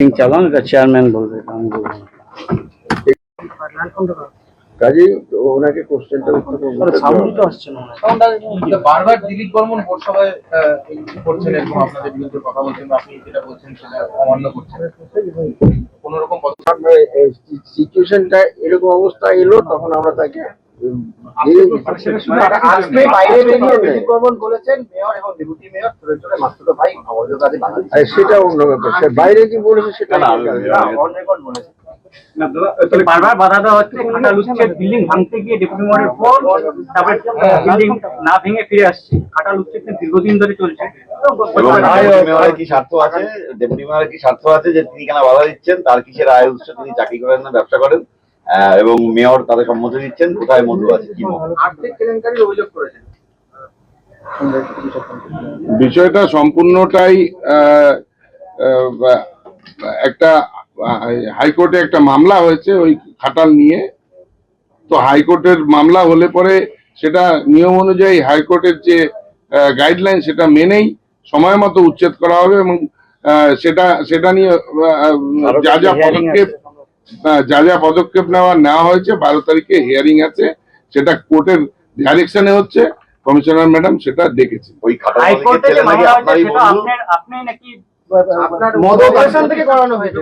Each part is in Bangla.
মিটিং চালান এটা চেয়ারম্যান বলবে আমি বলব ওনাকে কোশ্চেনটা উত্তর তো আসছে না। তো বারবার দিলীপ বর্মন পৌরসভায় আহ, করছেন এরকম আপনাদের বিরুদ্ধে কথা বলছেন আপনি যেটা বলছেন সেটা অমান্য করছেন। কোন রকম পদক্ষেপ সিচুয়েশনটা এরকম অবস্থা এলো তখন আমরা তাকে বাইরে সেটা অন্য ব্যাপার কি বলেছে সেটা না আলাদা ব্যাপার। অন রেকর্ড বলেছেন। বারবার বাধা দেওয়া হচ্ছে খাটা লুচ্ছে বিল্ডিং ভাঙতে গিয়ে ডেপুটি মেয়রের পর তারপরে বিল্ডিং না ভেঙে ফিরে আসছে। খাটা লুচ্ছে দীর্ঘদিন ধরে চলছে। মেয়রের কি স্বার্থ আছে? ডেপুটি মেয়রের কি স্বার্থ আছে যে তিনি কেন বাধা দিচ্ছেন? তার কিসের আয় উৎস তিনি চাকরি করেন না ব্যবসা করেন? এবং মেয়র তাদের সম্মতি দিচ্ছেন কোথায় মধু আছে কি বিষয়টা সম্পূর্ণটাই একটা হাইকোর্টে একটা মামলা হয়েছে ওই খাটাল নিয়ে। তো হাইকোর্টের মামলা হলে পরে সেটা নিয়ম অনুযায়ী হাইকোর্টের যে গাইডলাইন সেটা মেনেই সময় মতো উচ্ছেদ করা হবে এবং আহ, সেটা সেটা নিয়ে যা যা পদক্ষেপ যা যা পদক্ষেপ নেওয়া নেওয়া হয়েছে বারো তারিখে হিয়ারিং আছে সেটা কোর্টের ডাইরেকশনে হচ্ছে কমিশনার ম্যাডাম সেটা ডেকেছে ওই খাতা হাইকোর্টে যে ছেলে নাকি মামলা হয়েছে আপনারই সেটা বন্ধু আপনার আপনি নাকি আপনার মদ অপারেশন থেকে করানো হয়েছে।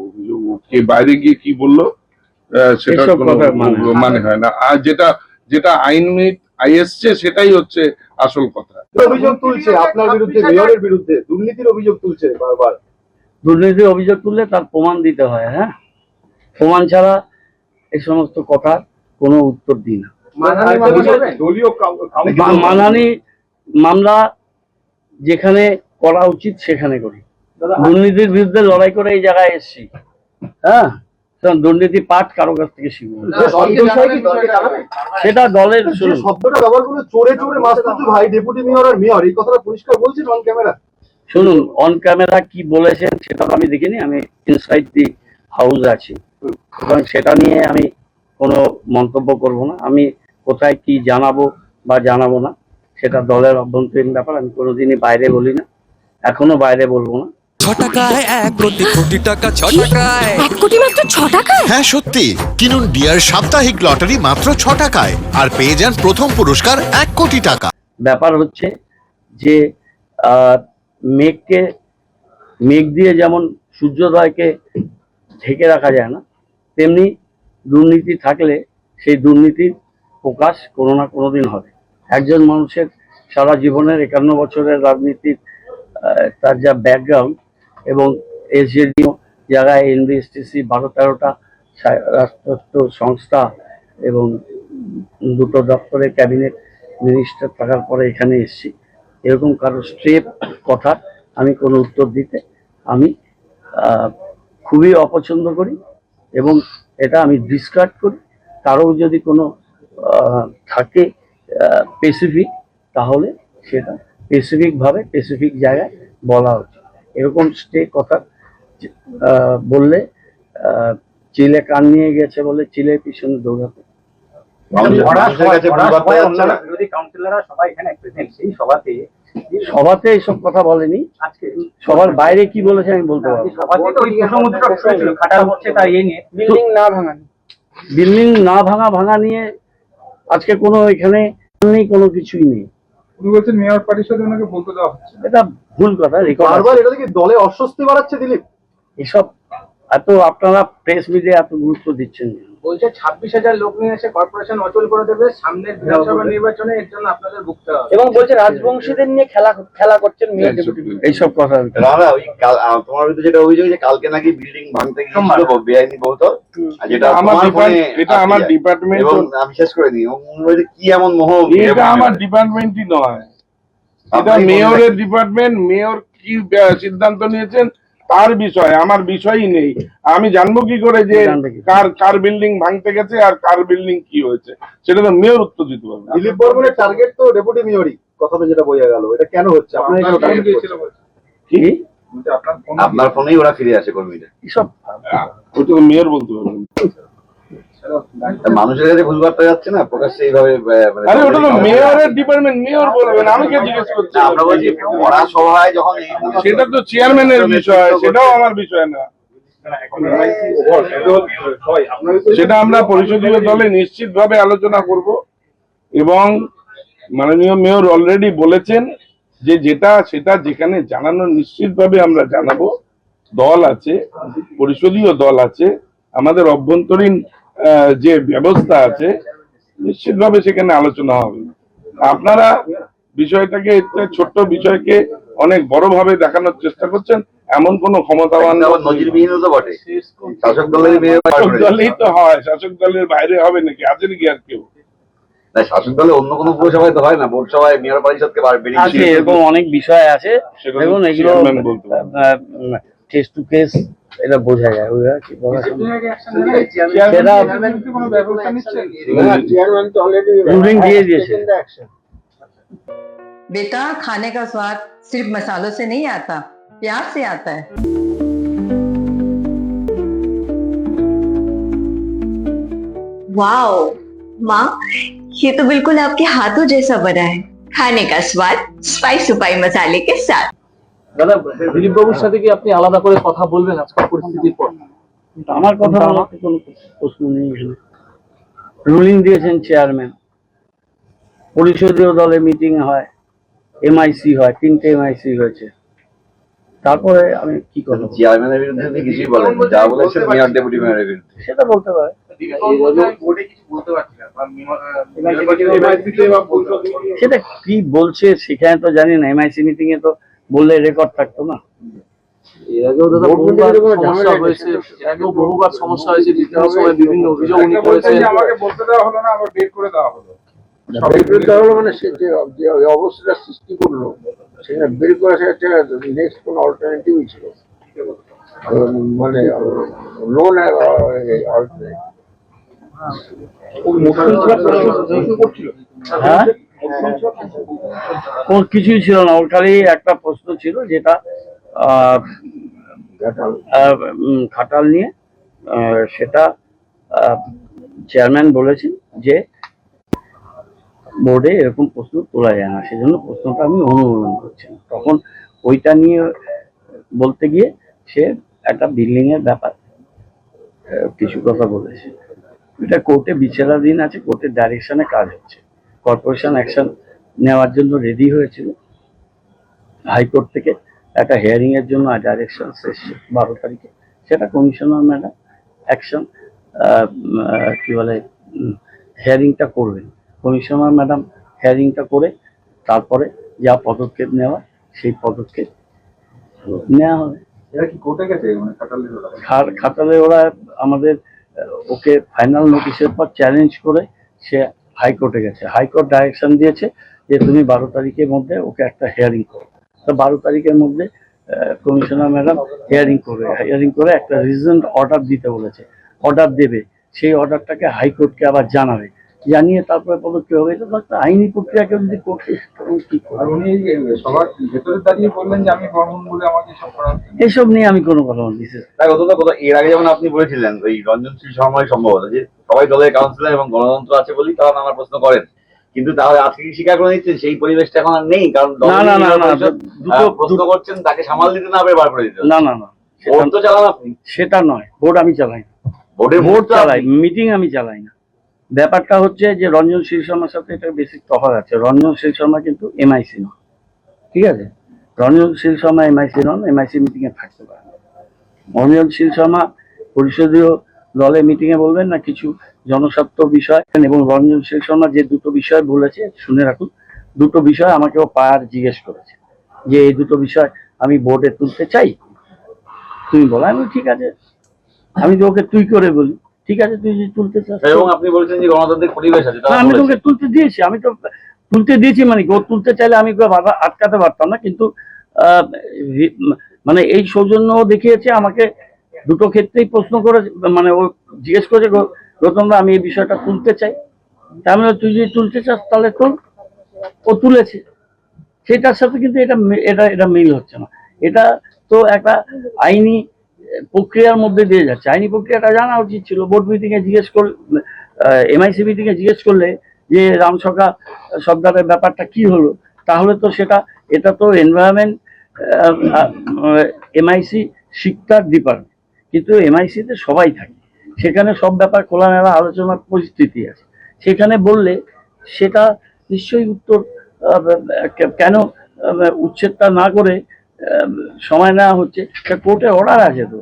অভিযোগ কে বাইরে গিয়ে কি বলল আহ, সেটা মানে হয় না। মানে হয় না। আর যেটা যেটা আইন আই এসছে সেটাই হচ্ছে আসল কথা। অভিযোগ তুলছে? আপনার বিরুদ্ধে মেয়রের বিরুদ্ধে দুর্নীতির অভিযোগ তুলছে বারবার। দুর্নীতির অভিযোগ তুললে তার প্রমাণ দিতে হয় হ্যাঁ? প্রমাণ ছাড়া এই সমস্ত কথা কোনো উত্তর দিই না। মানহানি মামলা যেখানে করা উচিত সেখানে করি। দুর্নীতির বিরুদ্ধে লড়াই করে এই জায়গায় এসেছি। হ্যাঁ? দুর্নীতি পাঠ কারও কাছ থেকে শিখব। সেটা দলের যে শুনুন। শব্দটা ব্যবহার করে চোরে চোরে ভাই ডেপুটি মেয়র আর মেয়র এই কথাটা পরিষ্কার বলছেন অন ক্যামেরা শুনুন অন ক্যামেরা কি বলেছেন সেটা তো আমি দেখিনি আমি ইনসাইড দি হাউস আছি। সুতরাং সেটা নিয়ে আমি কোনো মন্তব্য করব না। আমি কোথায় কি জানাব বা জানাব না সেটা দলের অভ্যন্তরীণ ব্যাপার আমি কোনোদিনই বাইরে বলি না এখনও বাইরে বলব না। ছ টাকায় এক প্রতি কোটি টাকা ছ টাকায়। এক কোটি মাত্র ছ টাকায়? হ্যাঁ সত্যি। কিনুন ডিয়ার সাপ্তাহিক লটারি মাত্র ছ টাকায় আর পেয়ে যান প্রথম পুরস্কার এক কোটি টাকা। ব্যাপার হচ্ছে যে আহ, মেঘকে মেঘ দিয়ে যেমন সূর্যোদয়কে ঢেকে রাখা যায় না তেমনি দুর্নীতি থাকলে সেই দুর্নীতির প্রকাশ কোনো না কোনো দিন হবে। একজন মানুষের সারা জীবনের একান্ন বছরের রাজনীতির তার যা ব্যাকগ্রাউন্ড এবং এসজেডি জায়গায় এনবিএসটিসি বারো তেরোটা রাষ্ট্রায়ত্ত সংস্থা এবং দুটো দপ্তরে ক্যাবিনেট মিনিস্টার থাকার পরে এখানে এসেছি, এরকম কারও স্ট্রেপ কথা আমি কোনো উত্তর দিতে আমি খুবই অপছন্দ করি। এবং এটা আমি ডিসকার্ড করি। কারও যদি কোনো আহ, থাকে স্পেসিফিক তাহলে সেটা স্পেসিফিকভাবে স্পেসিফিক জায়গায় বলা উচিত এরকম স্টে কথা আহ, বললে আহ, চিলে কান নিয়ে গেছে বলে চিলের পিছনে দৌড়াতে। মানুষের ভরা মানুষের সভায়- কাছে ভরা প্রতিবাদ সভায় করা যাচ্ছে না। অন্যান্য বিরোধী কাউন্সিলররা সবাই এখানে প্রেজেন্ট সেই সভাতে সভাতে এইসব কথা বলেনি। আজকে সবার বাইরে কি বলেছে আমি বলতে পারব না। ইয়ে বিল্ডিং না ভাঙান বিল্ডিং না ভাঙা ভাঙা নিয়ে আজকে কোনো এখানে নেই কোনো কিছুই নেই। উনি বলছেন মেয়র পরিষদে ওনাকে বলতে দেওয়া হচ্ছে। এটা ভুল কথা রেকর্ড বারবার এটা থেকে দলে অস্বস্তি বাড়াচ্ছে দিলীপ? এসব এত আপনারা প্রেস মিডিয়া এত গুরুত্ব দিচ্ছেন কেন? বলছে ছাব্বিশ হাজার লোক নিয়ে এসে কর্পোরেশন অচল করে দেবে সামনের বিধানসভা নির্বাচনে এর জন্য আপনাদের ভুগতে হবে। এবং বলছে রাজবংশীদের নিয়ে খেলা খেলা করছেন এইসব কথা আমি- রানা ওই কাল- তোমার বিরুদ্ধে যেটা অভিযোগ যে কালকে নাকি বিল্ডিং ভাঙতে গিয়েছিল বেআইনি বহুতল আর যেটা আমার এটা আমার ডিপার্টমেন্ট এবং আমি শেষ করে দিই কি এমন মোহ এটা আমার ডিপার্টমেন্টই নয়। এটা মেয়রের ডিপার্টমেন্ট মেয়র কি সিদ্ধান্ত নিয়েছেন? তার বিষয় আমার বিষয়ই নেই। আমি জানব কি করে যে কার? কার বিল্ডিং ভাঙতে গেছে আর কার বিল্ডিং কি হয়েছে। সেটা তো মেয়র উত্তর দিতে পারবে দিলীপ বর্মনের টার্গেট তো ডেপুটি মেয়রই কথাটা যেটা বোঝা গেল। এটা কেন হচ্ছে? আপনার কি? আপনার ফোনেই ওরা ফিরে আসে কর্মীরা এসব মেয়র বলতে পারবেন। মানুষের কাছে ভুল বার্তা যাচ্ছে না? প্রকাশ্যে এইভাবে মানে- আরে ওটা তো মেয়রের ডিপার্টমেন্ট মেয়র বলবেন আমি কে জিজ্ঞেস করছি? আমরা বলছি পড়া সভায় যখন সেটা তো চেয়ারম্যানের বিষয় সেটাও আমার বিষয় না। সেটা আমরা পরিষদীয় দলে নিশ্চিতভাবে আলোচনা করব এবং মাননীয় মেয়র অলরেডি বলেছেন যে যেটা সেটা যেখানে জানানো নিশ্চিতভাবে আমরা জানাব দল আছে পরিষদীয় দল আছে আমাদের অভ্যন্তরীণ যে ব্যবস্থা আছে নিশ্চিতভাবে সেখানে আলোচনা হবে। আপনারা বিষয়টাকে একটা ছোট্ট বিষয়কে অনেক বড় ভাবে দেখানোর চেষ্টা করছেন এমন কোন ক্ষমতাবান আবার নজিরবিহীন তো বটে। শাসক দলের দলেই তো হয় শাসক দলের বাইরে হবে নাকি আছে নাকি আর কেউ? না শাসক দলে অন্য কোনো পুরসভায় তো হয় না বোর্ড সভায় মেয়র পরিষদকে আছে এরকম অনেক বিষয় আছে। দেখুন এগুলো টু কেস এটা বোঝা যায় ওইভাবে কি বলা সম্ভব? সেটা কোনো ব্যবস্থা নিচ্ছেন চেয়ারম্যান তো অলরেডি Ruling দিয়ে দিয়েছে। बेटा खाने का स्वाद सिर्फ मसालों से नहीं आता प्यार से आता है वाओ माँ ये तो बिल्कुल आपके हाथों जैसा बना है खाने का स्वाद स्पाइस सुपाई मसाले के साथ দাদা দিলীপ বাবুর সাথে কি আপনি আলাদা করে কথা বলবেন আজকের পরিস্থিতির পর? আমার কথা বলার কোনো প্রশ্ন নেই রুলিং দিয়েছেন চেয়ারম্যান। পরিষদীয় দলে মিটিং হয় এমআইসি হয় তিনটে এমআইসি হয়েছে। তারপরে আমি কি করব? চেয়ারম্যানের বিরুদ্ধে তিনি কিছুই বলেন যা বলেছেন মেয়র ডেপুটি মেয়রের বিরুদ্ধে। সেটা বলতে পারে। বোর্ডে কিছু বলতে পারছি না। বা মেয়র- সেটা কি বলছে সেখানে তো জানি না। এমআইসি মিটিং এ তো বললে রেকর্ড থাকতো না। এর আগেও দাদা বহুবার সমস্যা হয়েছে এর আগেও বহুবার সমস্যা হয়েছে বিভিন্ন সময় বিভিন্ন অভিযোগ উনি করেছেন। আমাকে বলতে দেওয়া হলো না আবার বের করে দেওয়া হলো। বের দেওয়া হলো মানে সে যে যে অবস্থাটা সৃষ্টি করল সেটা বের করা সেটা নেক্সট কোনো অল্টারনেটিভই ছিল। মানে লোন অল্টারনেটিভ হ্যাঁ? কোন কিছুই ছিল না, ওর খালি একটা প্রশ্ন ছিল যেটা খাটাল নিয়ে সেটা চেয়ারম্যান বলেছেন যে বোর্ডে এরকম প্রশ্ন তোলা যায় না, সেজন্য প্রশ্নটা আমি অনুমোদন করছি তখন ওইটা নিয়ে বলতে গিয়ে সে একটা বিল্ডিং এর ব্যাপার কিছু কথা বলেছে। এটা কোর্টে বিচারাধীন আছে, কোর্টের ডাইরেকশনে কাজ হচ্ছে। কর্পোরেশন অ্যাকশন নেওয়ার জন্য রেডি হয়েছিল। হাইকোর্ট থেকে একটা হিয়ারিং এর জন্য ডাইরেকশন এসেছে বারো তারিখে। সেটা কমিশনার ম্যাডাম অ্যাকশন কি বলে হিয়ারিংটা করবেন। কমিশনার ম্যাডাম হিয়ারিংটা করে তারপরে যা পদক্ষেপ নেওয়া সেই পদক্ষেপ নেওয়া হবে। মানে খাতালে ওরা? আমাদের ওকে ফাইনাল নোটিশের পর চ্যালেঞ্জ করে সে হাইকোর্টে গেছে। হাইকোর্ট ডাইরেকশন দিয়েছে যে তুমি বারো তারিখের মধ্যে ওকে একটা হিয়ারিং করো। তো বারো তারিখের মধ্যে কমিশনার ম্যাডাম হিয়ারিং করবে। হিয়ারিং করে একটা রিজেন্ট অর্ডার দিতে বলেছে। অর্ডার দেবে। সেই অর্ডারটাকে হাইকোর্টকে আবার জানাবে। জানিয়ে তারপরে পদক্ষেপ হবে এটা তো একটা আইনি প্রক্রিয়াকে যদি করতে তখন কি আর করবে উনি এই যে সবার ভেতরে দাঁড়িয়ে বললেন যে আমি বর্মন বলে আমাকে সব করা হচ্ছে। এসব নিয়ে আমি কোনো কথা বলছি কথা এর আগে যেমন আপনি বলেছিলেন ওই রঞ্জন সিং শর্মাই সম্ভবত যে সবাই দলের কাউন্সিলর এবং গণতন্ত্র আছে বলেই তারা নানা প্রশ্ন করেন। কিন্তু তাহলে আজকে কি স্বীকার করে নিচ্ছেন সেই পরিবেশটা এখন আর নেই কারণ না, না, না, না, দুটো- প্রশ্ন করছেন তাকে সামাল দিতে না পেরে বার করে দিতে না না না ভোট তো চালান আপনি? সেটা নয় ভোট আমি চালাই না। ভোটের ভোট ভোট চালাই মিটিং আমি চালাই না। ব্যাপারটা হচ্ছে যে রঞ্জন শীল শর্মার সাথে একটা বেসিক তফাৎ আছে। রঞ্জন শীল শর্মা কিন্তু এমআইসি নন। ঠিক আছে? রঞ্জন শীল শর্মা এমআইসি নন এমআইসি মিটিং এ থাকতে পারে না। রঞ্জন শীল শর্মা পরিষদীয় দলে মিটিং এ বলবেন না, কিছু জনস্বার্থ বিষয়। এবং রঞ্জন শীল শর্মা যে দুটো বিষয় বলেছে, শুনে রাখুন, দুটো বিষয় আমাকে ও পায়ার জিজ্ঞেস করেছে। যে এই দুটো বিষয় আমি বোর্ডে তুলতে চাই? তুমি বলো। আমি ঠিক আছে। আমি তো ওকে তুই করে বলি। ঠিক আছে তুই যদি তুলতে চাস এবং আপনি বলছেন যে গণতান্ত্রিক পরিবেশ আছে আমি। তোকে তুলতে দিয়েছি আমি তো তুলতে দিয়েছি মানে ও তুলতে চাইলে আমি বাধা আটকাতে পারতাম না কিন্তু মানে এই সৌজন্য দেখিয়েছে আমাকে দুটো ক্ষেত্রেই প্রশ্ন করে মানে ও জিজ্ঞেস করেছে গৌ- গৌতমদা আমি এই বিষয়টা তুলতে চাই। তার মানে তুই যদি তুলতে চাস তাহলে তোল ও তুলেছে। সেটার সাথে কিন্তু এটা এটা এটা মিল হচ্ছে না। এটা তো একটা আইনি প্রক্রিয়ার মধ্যে দিয়ে যাচ্ছে। আইনি প্রক্রিয়াটা জানা উচিত ছিল। বোর্ড মিটিংয়ে জিজ্ঞেস করলে এমআইসি মিটিংয়ে জিজ্ঞেস করলে যে রামসকা সর্দারের ব্যাপারটা কি হলো? তাহলে তো সেটা, এটা তো এনভায়রনমেন্ট এমআইসি শিক্ষার ডিপার্টমেন্ট কিন্তু এমআইসিতে সবাই থাকে। সেখানে সব ব্যাপার খোলামেলা আলোচনার পরিস্থিতি আছে। সেখানে বললে সেটা নিশ্চয়ই উত্তর কেন উচ্ছেদটা না করে সময় নেওয়া হচ্ছে। কোর্টে অর্ডার আছে তো।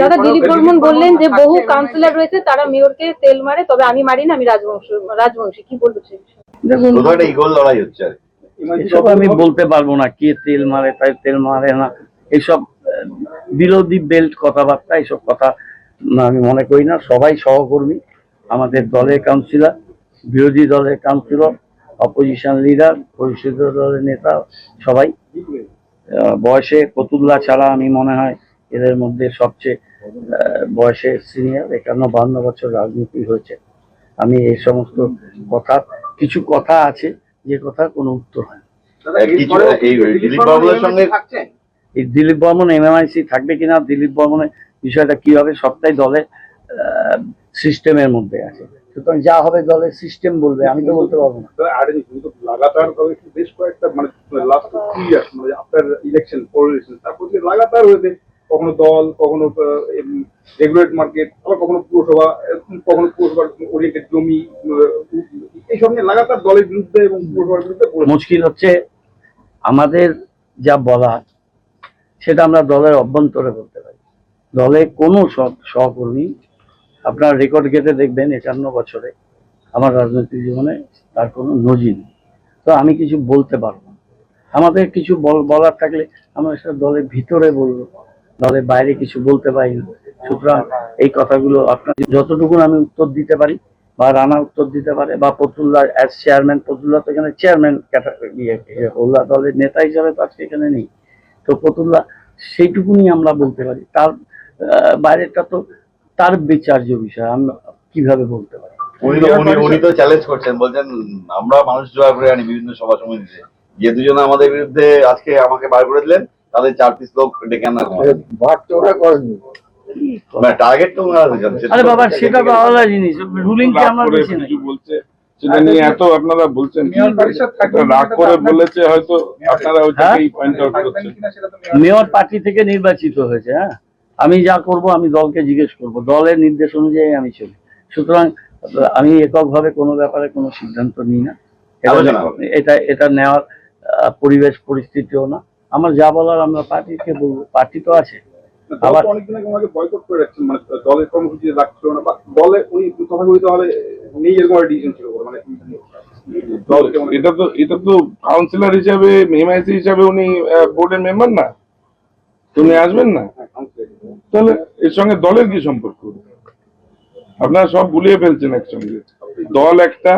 দাদা দিলীপ বর্মন বললেন যে বহু কাউন্সিলর রয়েছে তারা মেয়রকে তেল মারে তবে আমি মারি না আমি রাজবংশ রাজবংশী। কি বলব সে দেখুন লড়াই হচ্ছে এসব আমি বলতে পারব না কে তেল মারে তাই তেল মারে না। এইসব বিরোধী বেল্ট কথাবার্তা এইসব কথা আমি মনে করি না। সবাই সহকর্মী আমাদের দলের কাউন্সিলর বিরোধী দলের কাউন্সিলর অপোজিশন লিডার পরিষদ দলের নেতা সবাই। আহ, বয়সে কতুল্লা ছাড়া আমি মনে হয় এদের মধ্যে সবচেয়ে বয়সে সিনিয়র একান্ন বান্ন বছর রাজনীতি হয়েছে। আমি এই সমস্ত কথা কিছু কথা আছে যে কথা কোনো উত্তর হয় এই দিলীপ বর্মন এমএমআইসি থাকবে কিনা দিলীপ বর্মনের বিষয়টা কি হবে সবটাই দলের সিস্টেমের মধ্যে আছে। সুতরাং যা হবে দলের সিস্টেম বলবে আমি তো বলতে পারব না। আর লাগাতার ভাবে বেশ কয়েকটা মানে লাস্ট থ্রি ইয়ার্স মানে আফটার ইলেকশন ফোর ইলেকশন তারপর থেকে লাগাতার হয়েছে। কখনো দল, কখনো রেগুলেট মার্কেট আবার কখনো পুরসভা কখনো পুরসভার ওরিয়েন্টেড জমি এইসব নিয়ে লাগাতার দলের বিরুদ্ধে এবং পুরসভার বিরুদ্ধে মুশকিল হচ্ছে আমাদের যা বলা সেটা আমরা দলের অভ্যন্তরে বলতে পারি। দলে কোনো সহ- সহকর্মী, আপনার রেকর্ড গেটে দেখবেন একান্ন বছরে, আমার রাজনৈতিক জীবনে তার কোনো নজির নেই। তো আমি কিছু বলতে পারব আমাদের কিছু বল- বলার থাকলে আমরা সেটা দলের ভিতরে বলব। দলের বাইরে কিছু বলতে পারি সুতরাং এই কথাগুলো আপনার যতটুকু আমি উত্তর দিতে পারি, বা রানা উত্তর দিতে পারে, বা পতুল্লা অ্যাজ চেয়ারম্যান পতুল্লা তো এখানে চেয়ারম্যান ওল্লা দলের নেতা হিসাবে তো আজকে এখানে নেই। তো পতুল্লা সেইটুকুনি আমরা বলতে পারি। তার বাইরেটা তো তার বিচার্য বিষয় আমরা কীভাবে বলতে পারি? উনি তো চ্যালেঞ্জ করছেন, বলছেন, আমরা মানুষ জয় করে আনি বিভিন্ন সভা সমিতিতে। যে দুজনে আমাদের বিরুদ্ধে আজকে আমাকে বার করে দিলেন তাদের চার পিস লোক ডেকে আনা ভাগ তো ওরা করেনি টার্গেট তো আরে বাবা সেটা তো আলাদা জিনিস। রুলিং কি আমরা বেশি নাকি? বলছে সেটা নিয়ে এত আপনারা বলছেন কি? মেয়র পরিষদ থাকবে একটা রাগ করে বলেছে হয়তো আপনারা? ওইটাকেই পয়েন্ট আউট করছেন। কিনা সেটা তো মেয়র- মেয়র পার্টি থেকে নির্বাচিত হয়েছে হ্যাঁ? আমি যা করব আমি দলকে জিজ্ঞেস করব। দলের নির্দেশ অনুযায়ী আমি চলি। সুতরাং আমি এককভাবে কোনো ব্যাপারে কোনো সিদ্ধান্ত নিই না। এটা- এটা এটা নেওয়ার আহ, পরিবেশ পরিস্থিতিও না। আমার যা বলার আমরা পার্টিকে বলব পার্টি তো আছে। আবার- অনেকদিন আগে ওনাকে বয়কট করে রাখছেন মানে দলের কর্মসূচিতে রাখছিল না বা দলে উনি তথাকথিত ভাবে নেই এরকম একটা ডিসিশন ছিল মানে এটা তো এটা তো কাউন্সিলর হিসাবে এমআইসি হিসাবে উনি বোর্ডের মেম্বার না? উনি আসবেন না? তাহলে এর সঙ্গে দলের কি সম্পর্ক? আপনারা সব গুলিয়ে ফেলছেন একসঙ্গে। দল একটা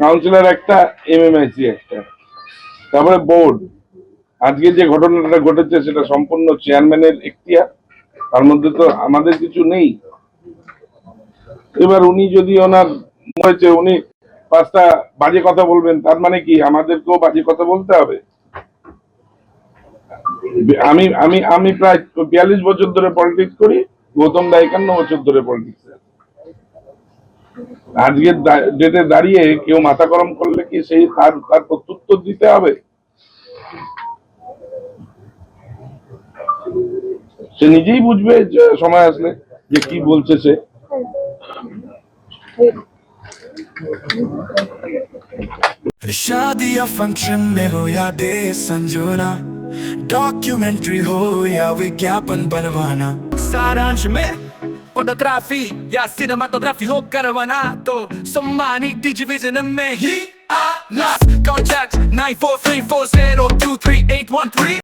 কাউন্সিলর একটা এম এম এমএমআইসি একটা। তারপরে বোর্ড আজকে যে ঘটনাটা ঘটেছে সেটা সম্পূর্ণ চেয়ারম্যানের এখতিয়ার। তার মধ্যে তো আমাদের কিছু নেই। এবার উনি যদি ওনার হয়েছে, উনি পাঁচটা বাজে কথা বলবেন, তার মানে কি? আমাদেরকেও বাজে কথা বলতে হবে। আমি আমি আমি প্রায় বিয়াল্লিশ বছর ধরে পলিটিক্স করি, গৌতম দা একান্ন বছর ধরে পলিটিক্স আজকে ডেটে দাঁড়িয়ে কেউ মাথা গরম করলে কি সেই তার তার প্রত্যুত্তর দিতে হবে সে নিজেই বুঝবে যে সময় আসলে যে কি বলছে সে शादी या फंक्शन में हो या दे संजोना डॉक्यूमेंट्री हो या विज्ञापन बनवाना सारांश में फोटोग्राफी या सिनेमाटोग्राफी हो करवाना तो सम्मानी डिजिविजन में ही आना contact nine four three four zero two three eight one three